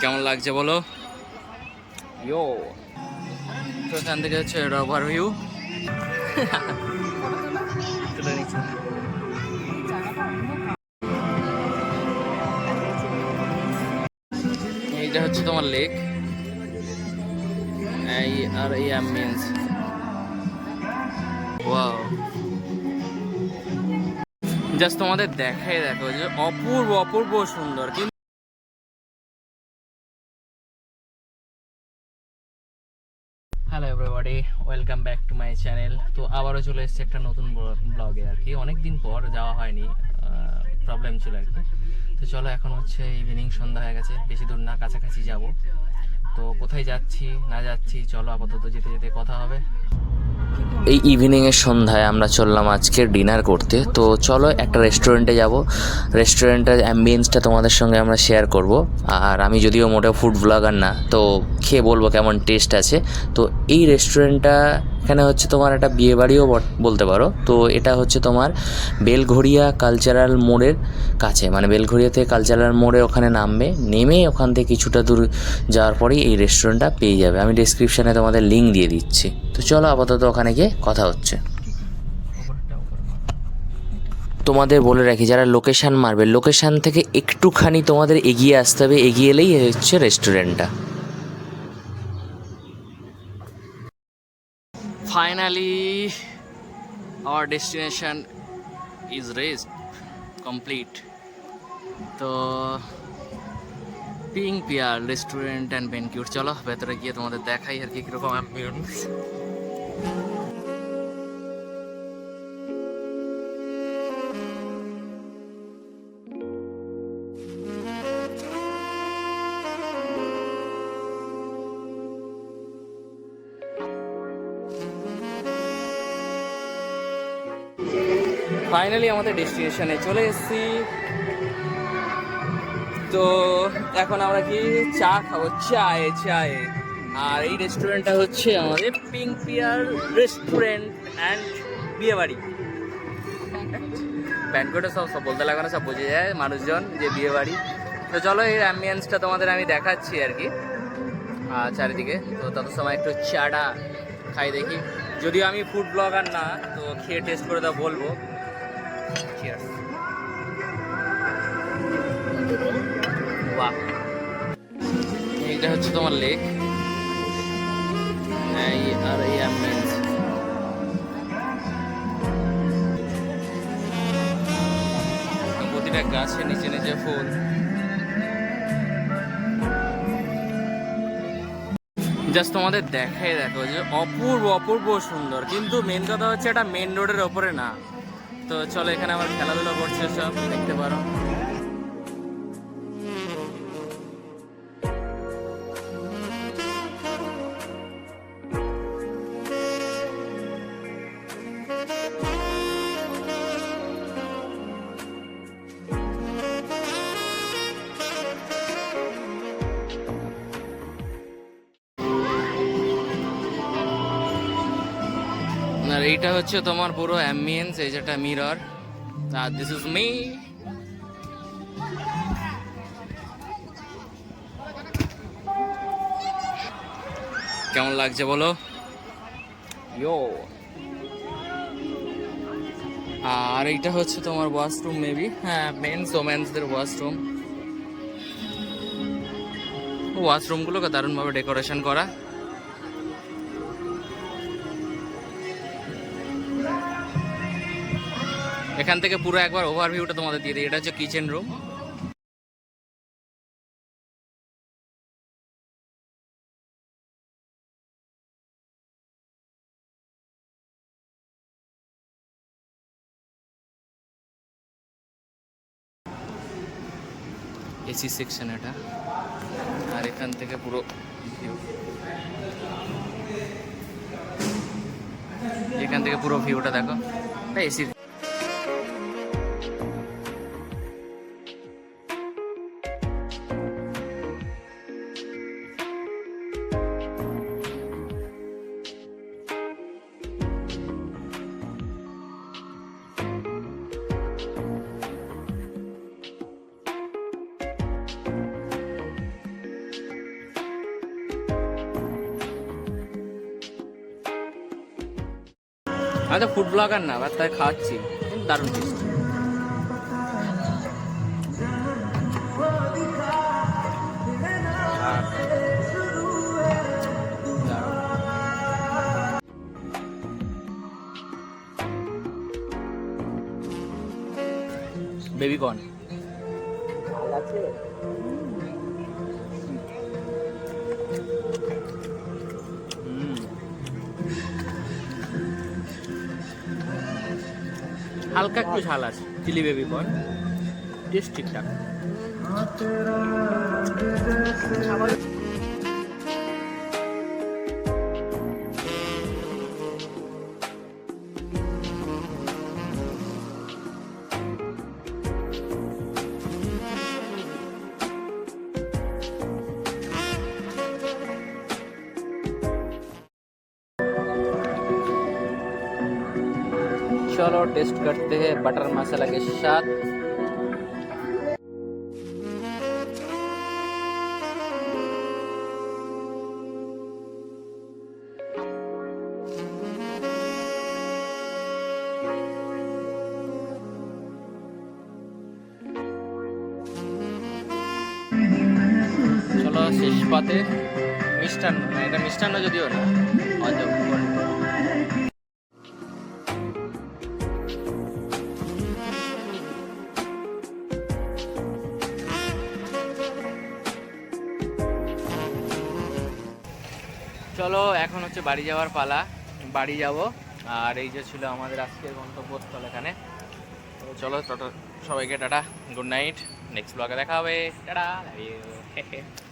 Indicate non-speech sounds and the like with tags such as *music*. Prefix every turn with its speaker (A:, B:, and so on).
A: কেমন লাগছে বলো? ইয়ো। তো এখান থেকে হচ্ছে এটা ওভারভিউ তুলে নিচ্ছি। এইটা হচ্ছে তোমার লেক এই আর এই অ্যাম্বিয়েন্স ওয়াও জাস্ট তোমাদের দেখাই দেখো যে অপূর্ব অপূর্ব সুন্দর। কিন্তু hello everybody welcome back to my channel তো আবারও চলে এসেছে একটা নতুন ব্লগে আর কি। অনেক দিন পর যাওয়া হয়নি প্রবলেম ছিল আর কি। তো চলো এখন হচ্ছে ইভিনিং সন্ধ্যা হয়ে গেছে। বেশি দূর না, কাছাকাছি যাব। তো কোথায় যাচ্ছি, না যাচ্ছি, চলো আপাতত যেতে যেতে কথা হবে। এই ইভিনিংয়ের সন্ধ্যায় আমরা চললাম আজকে ডিনার করতে। তো চলো একটা রেস্টুরেন্টে যাব। রেস্টুরেন্টের অ্যাম্বিয়েন্সটা তোমাদের সঙ্গে আমরা শেয়ার করব। আর আমি যদিও মোটেও ফুড ব্লগার না, তো খেয়ে বলব কেমন টেস্ট আছে। তো এই রেস্টুরেন্টটা এখানে হচ্ছে তোমার একটা বিয়েবাড়িও বট- বলতে পারো। তো এটা হচ্ছে তোমার বেলঘড়িয়া কালচারাল মোড়ের কাছে। মানে বেলঘড়িয়া থেকে কালচারাল মোড়ে ওখানে নামবে, নেমে ওখান থেকে কিছুটা দূর যাওয়ার পরেই এই রেস্টুরেন্টটা পেয়ে যাবে। আমি ডিসক্রিপশানে তোমাদের লিঙ্ক দিয়ে দিচ্ছি। তো চলো আপাতত ওখানে গিয়ে কথা হচ্ছে। তোমাদের বলে রাখি, যারা লোকেশান মারবে লোকেশান থেকে একটুখানি তোমাদের এগিয়ে আসতে হবে, এগিয়ে এলেই হচ্ছে রেস্টুরেন্টটা finally our destination is reached complete তো পিং পিয়ার রেস্টুরেন্ট অ্যান্ড বেনকিউর চলো ভেতরে গিয়ে তোমাদের দেখাই আর কি কীরকম অ্যাম্বিয়েন্স ফাইনালি আমাদের ডেস্টিনেশনে চলে এসেছি। তো এখন আমরা কি চা খাব? চায়ে চায়ে। আর এই রেস্টুরেন্টটা হচ্ছে আমাদের পিঙ্ক পিয়ার রেস্টুরেন্ট অ্যান্ড বিয়ে বাড়ি। ব্যানকোটে সব সব বলতে লাগে না সব বুঝে যায় মানুষজন যে বিয়ে বাড়ি। তো চলো এই অ্যাম্বিয়েন্সটা তোমাদের আমি দেখাচ্ছি আর কি। চারিদিকে। তো তত সময় একটু চাটা খাই দেখি। যদিও আমি ফুড ব্লগার না, তো খেয়ে টেস্ট করে তা বলব। Cheers. বাহ। এইটা হচ্ছে তোমার লেক। এই আর এই প্রতিটা গাছে নিচে নিচে ফুল। জাস্ট তোমাদের দেখাই দেখো যে অপূর্ব অপূর্ব সুন্দর। কিন্তু মেন কথা হচ্ছে এটা মেন রোডের ওপরে না। তো চলো এখানে আমার খেলাধুলা করছে সব দেখতে পারো। আর এইটা হচ্ছে তোমার পুরো অ্যাম্বিয়েন্স এই যেটা মিরর আর দিস ইজ মি কেমন লাগছে বলো? ইয়ো আর এইটা হচ্ছে তোমার ওয়াশরুম মেবি হ্যাঁ মেন্স ওমেন্সদের ওয়াশরুম ওয়াশরুমগুলোকে দারুণভাবে ডেকোরেশন করা। এখান থেকে পুরো একবার ওভারভিউটা তোমাদের দিয়ে দিই। এটা হচ্ছে কিচেন রুম এসি সেকশন এটা। আর এখান থেকে পুরো view। এখান থেকে পুরো ভিউটা দেখো। এসি আমি তো ফুড ব্লগার না আবার তাই খাওয়াচ্ছি। দারুণ টেস্ট বেবি কর্ন হালকা একটু ঝাল আছে চিলি বেবি কর্ন টেস্ট ঠিকঠাক चलो टेस्ट करते हैं बटर मसाला के साथ চলো শেষ পাতে মিষ্টান্ন না এটা মিষ্টান্ন যদিও না হয়তো চলো, এখন হচ্ছে বাড়ি যাওয়ার পালা। বাড়ি যাব। আর এই যে ছিল আমাদের আজকের গন্তব্যস্থল এখানে। তো চলো সবাইকে টাটা, গুড নাইট, নেক্সট ব্লগে দেখা হবে। টাটা *laughs*